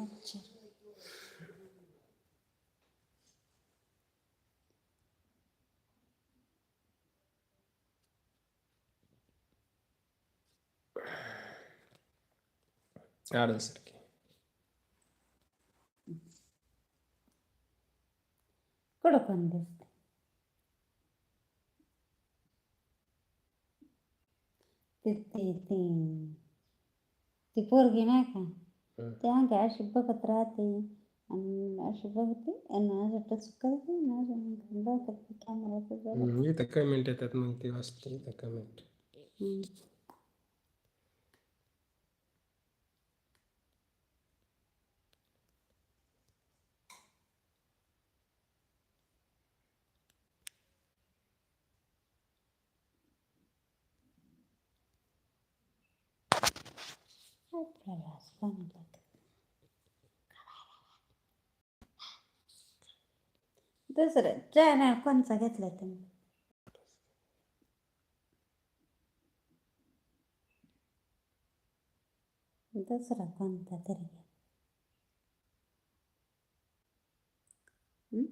मच्छर आडसारखी कडं पण दिसते ते ते ते ती पोरगी नाही का हं. ती अंगे अशी बघत राहते आणि अशी बघते आणि असं टच करते आणि अजून बघत कॅमेरा हम्म, इथं कमेंट येतात मग ते वाचते इथं कमेंट आपल्याला असं पाणी दुसरं चॅनल कोणचा घेतला तुम्ही दुसरा कोणता तरी घ्या. हं?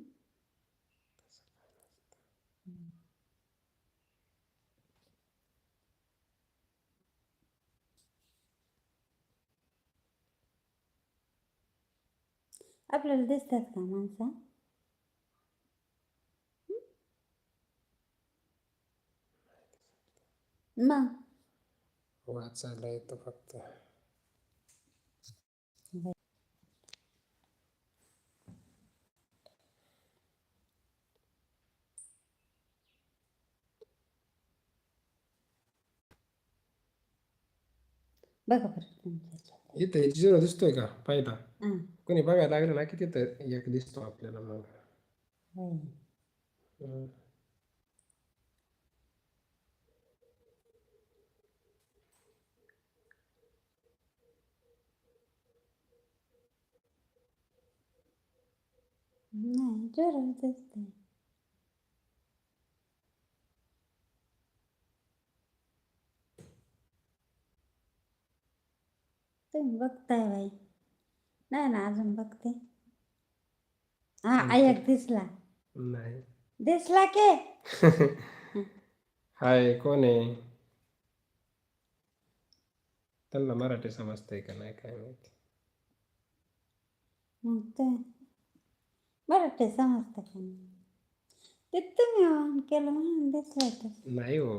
आपल्याला दिसतात का माणसं मग? वाचायला येतं फक्त. बघा बरं इथं झिरो दिसतोय का? पहिला कोणी बघायला लागलं ना की तिथं एक दिसतो आपल्याला मग. नाही जोरात दिसते तुम्ही बघताय बाई नाही ना अजून बघते हा एक दिसला नाही दिसला के हाय कोण आहे त्यांना मराठी समजतंय का नाही काय माहिती मग ते बरं ते समजतं का नाही ते तुम्ही ऑन केलं म्हणून दिसलं तर नाही हो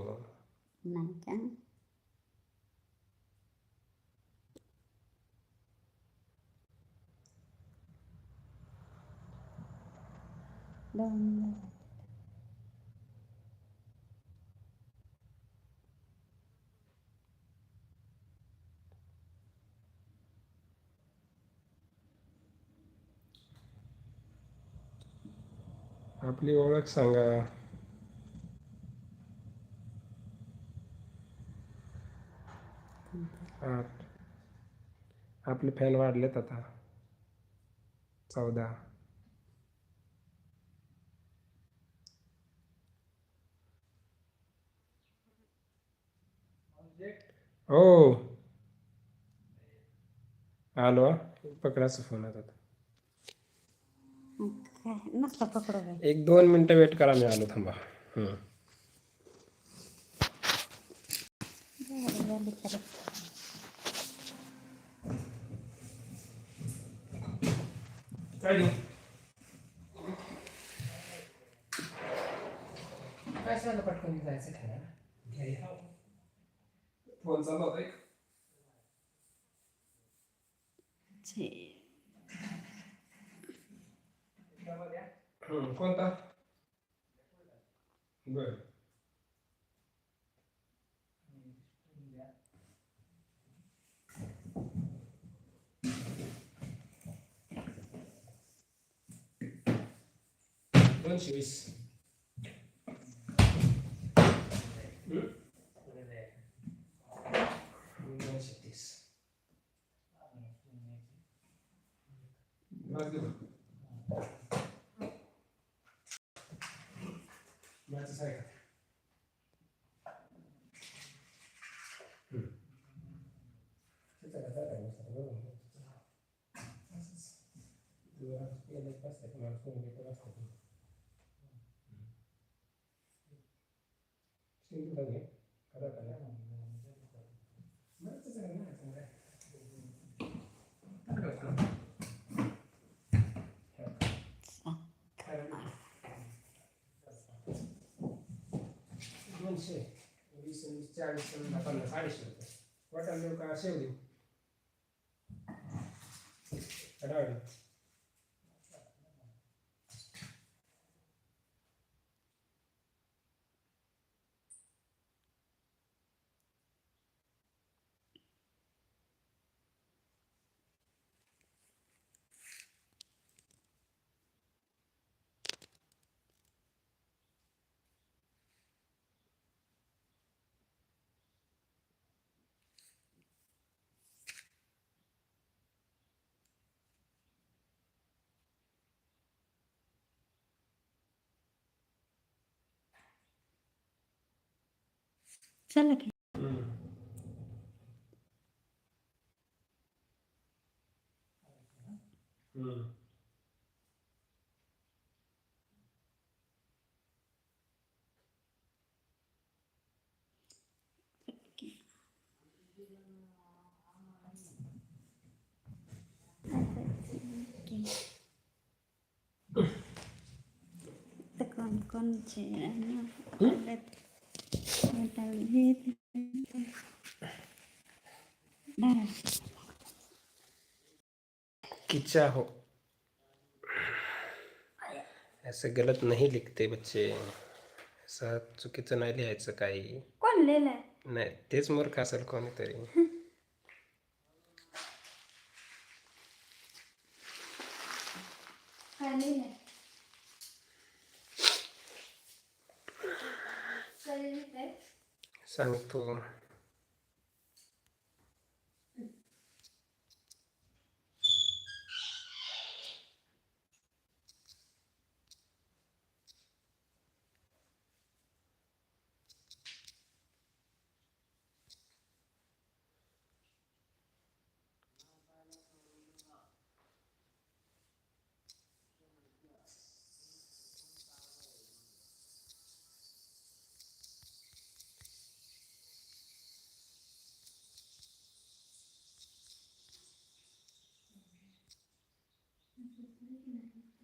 नाही का दोन आपली ओळख सांगा. आठ. आपले फॅन वाढलेत आता. चौदा. हो. आलो पकडाच फोन आता. पकडू बाई एक दोन मिनटं वेट करा मी आलो थांबा। हम्म. झाली झाली परत काय देऊ? काय सांगा पटकन जायचं ठरवा फ़ोन चालू होता एक हम्म, कोणता बर दोनशे वीस येत असतात मला फोन येत असतात सिंधू घे करा करा बरं तसं काय नाही चांगलं आहे. टाकलं का? दोनशे वीस वीस चाळीस पन्नास अडीचशे रुपये वाटायला देऊ का शेव चला की हम्म. तर कोण कोणचे बरं किच्चा हो ऐसे गलत नहीं लिखते बच्चे। असं चुकीचं नाही लिहायचं काही। कोण लिहिलंय नाही तेच मूर्ख असेल कोणीतरी काय लिहिलंय 三多。Amen.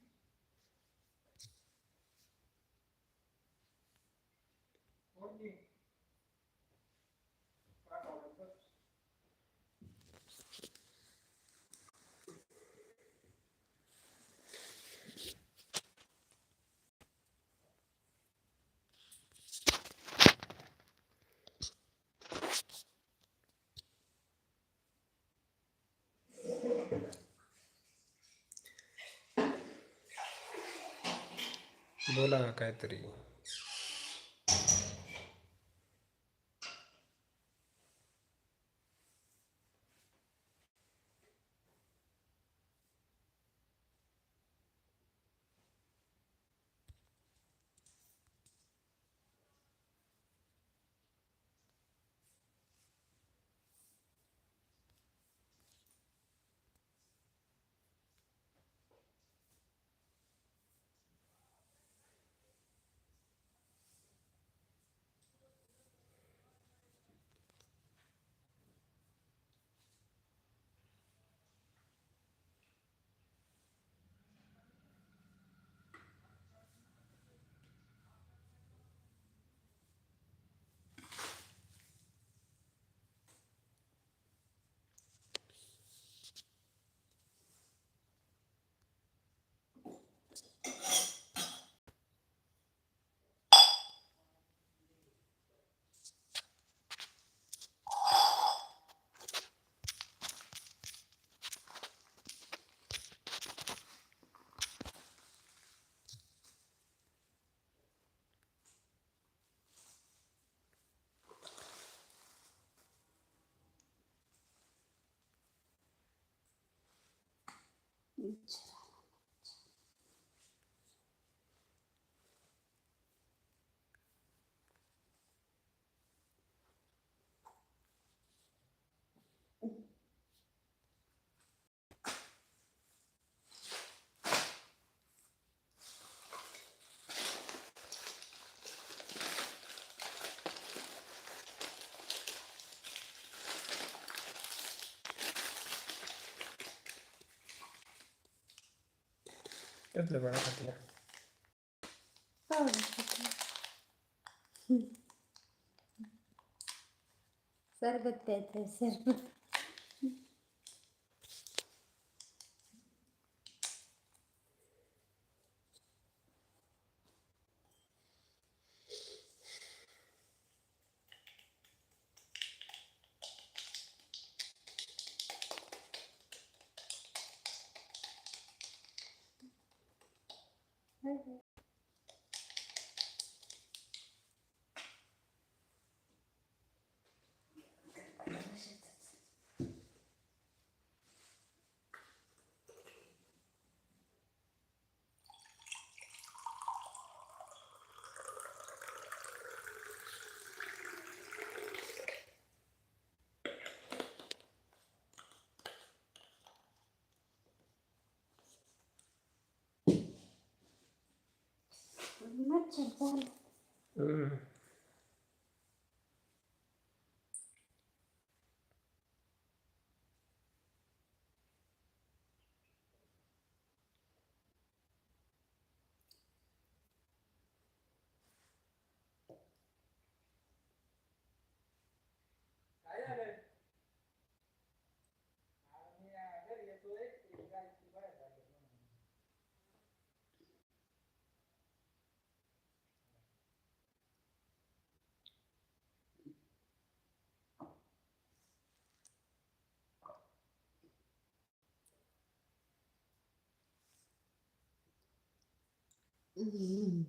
बोला काहीतरी. ይችላል። Götür bana katına. Sağ olun katına. Serbet dedim. Much of them. Mm. Mm.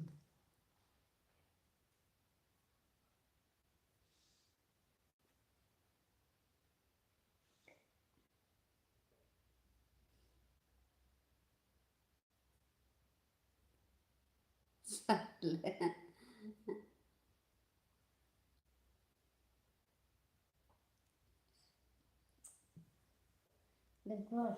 Sale. Del cuore.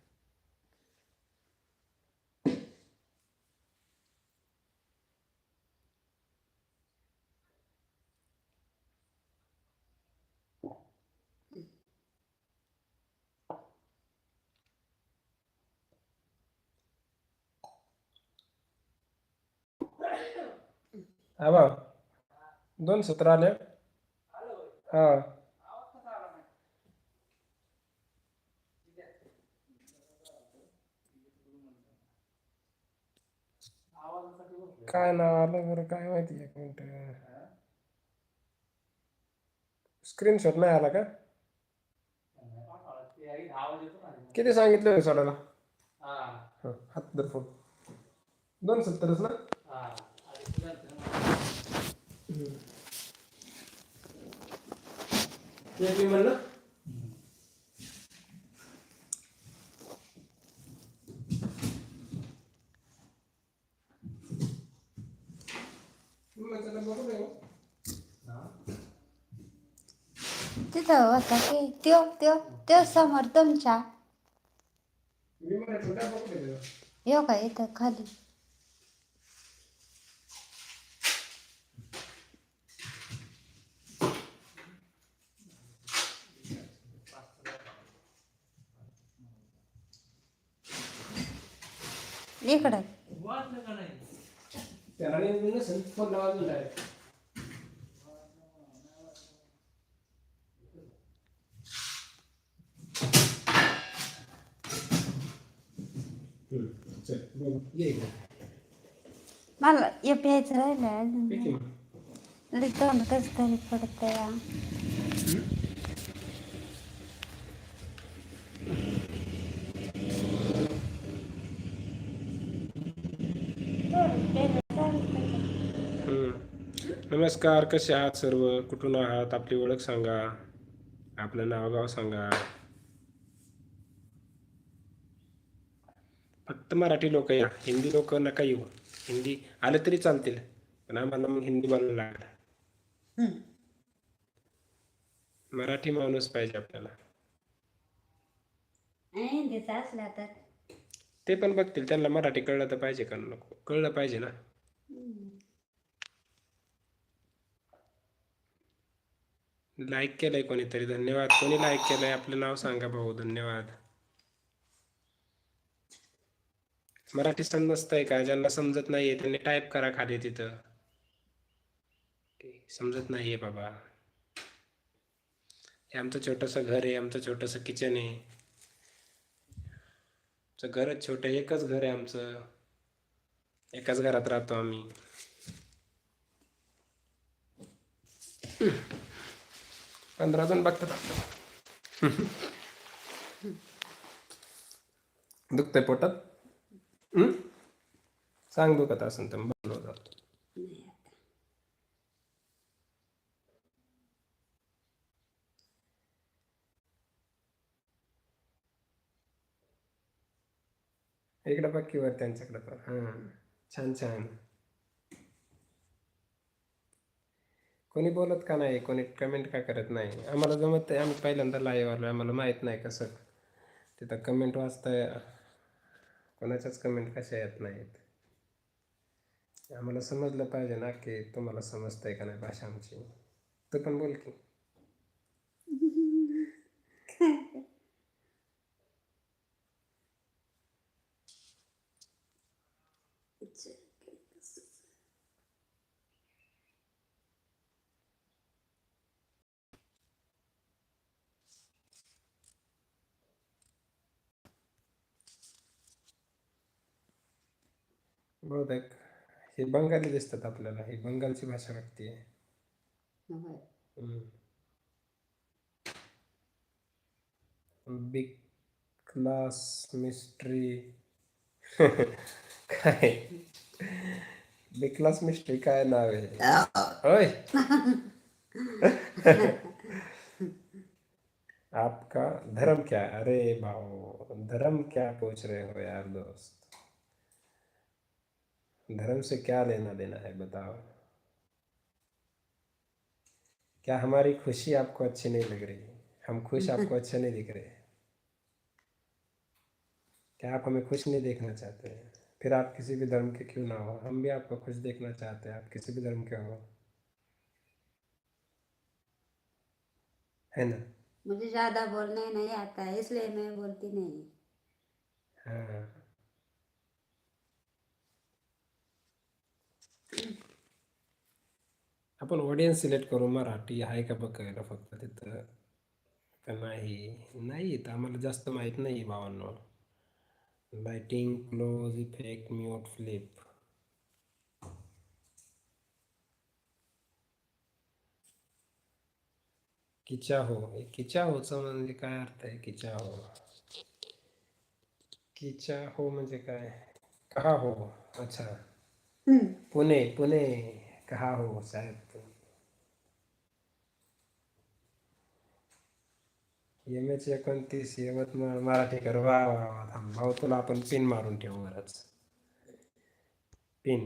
हा बा दोन सत्र आले. हा. काय नाव आलं बरं? काय माहिती एक मिनिट. स्क्रीनशॉट नाही आला का? किती सांगितलं सोडायला? हं, हात दर फोन. दोन सत्तरच ना? मी म्हणलं? तिथं होता की त्यो त्यो त्यो समोर तुमच्या? यो का इथं खाली इकडं त्याला नाही नसेल फोन लावायचं डायरेक्ट चल बघू ये इकडे मला हे प्यायचं राहिलं अजून ठीक आहे मग. लई तोंड कसं तरी पडतंय नमस्कार कसे आहात सर्व? कुठून आहात? आपली ओळख सांगा. आपलं नाव गाव सांगा. फक्त मराठी लोक या. हिंदी लोक नका येऊ. हिंदी आले तरी चालतील पण आम्हाला मग हिंदी बोलायला लागलं. मराठी माणूस पाहिजे आपल्याला. ते पण बघतील. त्यांना मराठी कळलं तर पाहिजे का नको? कळलं पाहिजे ना? लाईक केलंय कोणीतरी. धन्यवाद. कोणी लाईक केलंय? आपलं नाव सांगा भाऊ. धन्यवाद. मराठी समजतंय का? ज्यांना समजत नाहीये त्यांनी टाईप करा खाली तिथं. समजत नाहीये बाबा. हे आमचं छोटंसं घर आहे. आमचं छोटंसं किचन आहे. आमचं घरच छोटं. एकच घर आहे आमचं. एकाच घरात राहतो आम्ही. पंधरा जण बघतात आपलं दुखतंय पोटात? सांग दुखत असेल तर बोलव जातो नाही इकडे बघ वर त्यांच्याकडे पण. हां. छान छान. कोणी बोलत का नाही? कोणी कमेंट का करत नाही? आम्हाला जमत आहे आम्ही पहिल्यांदा लाईव्ह आलो आम्हाला माहीत नाही कसं. तिथं कमेंट वाचताय. कोणाच्याच कमेंट कशा येत नाहीत? आम्हाला समजलं पाहिजे ना की तुम्हाला समजतंय का नाही भाषा आमची. तू पण बोल की. बहुतेक हे बंगाली दिसतात आपल्याला ही बंगालची भाषा वाटते होय. Big class mystery. काय? बिग क्लास मिस्ट्री काय नाव आहे? होय. आपका धर्म क्या? अरे भाऊ धर्म क्या पूछ रहे हो यार दोस्त? धर्म से क्या लेना देना है बताओ। क्या हमारी खुशी आपको अच्छी नहीं लग रही? हम खुश आपको अच्छे नहीं दिख रहे। क्या आप हमें खुश नहीं देखना चाहते? हैं फिर आप किसी भी धर्म के क्यों ना हो? हम भी आपको खुश देखना चाहते हैं आप किसी भी धर्म के हो। है ना? मुझे ज़्यादा बोलने नहीं आता है इसलिए मैं बोलती नहीं। हाँ। आपण ऑडियन्स सिलेक्ट करू मराठी आहे का बघायला फक्त तिथं? का नाही? नाही तर आम्हाला जास्त माहीत नाही भावांनो. Lighting close effect mute flip किचा हो किचा होचं म्हणजे काय अर्थ आहे? किचा हो किचा हो म्हणजे काय? कहा हो अच्छा. पुणे पुणे. कहा हो साहेब एम एच एकोणतीस यवतमाळ मराठी कर. वा वा वा थांब. भाऊ तुला आपण पिन मारून ठेवू वरच पिन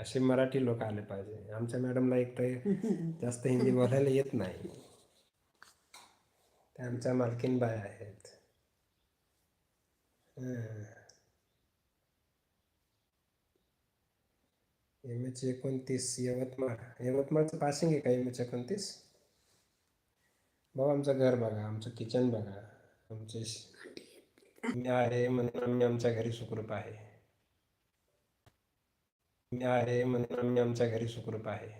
असे मराठी लोक आले पाहिजे. आमच्या मॅडमला एक तर जास्त हिंदी बोलायला येत नाही. त्या आमच्या मालकीन बाय आहेत. एम एच एकोणतीस यवतमाळ. यवतमाळचं पासिंग आहे का एम एच एकोणतीस? भाऊ आमचं घर बघा आमचं किचन बघा. आमचे मी आहे म्हणून आम्ही आमच्या घरी सुखरूप आहे. मी आहे म्हणून आम्ही आमच्या घरी सुखरूप आहे.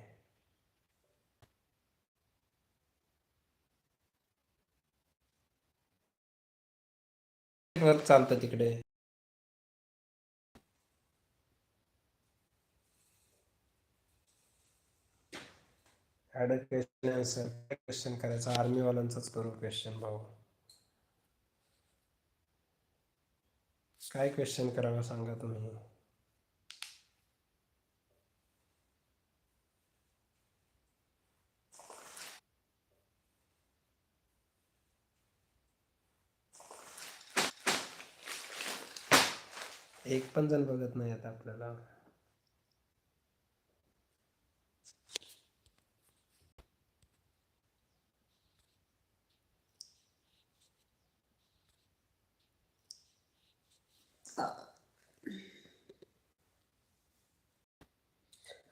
चालतं तिकडे. ॲड क्वेश्चन आन्सर क्वेश्चन करायचा. आर्मीवाल्यांचाच करू क्वेश्चन भाऊ. काय क्वेश्चन करावं सांगा तुम्ही? एक पण जण बघत नाही आता आपल्याला.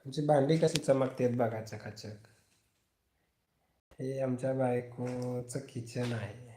आमची भांडी कशी चमकतात बघा चकाचक. हे आमच्या बायकोचं किचन आहे.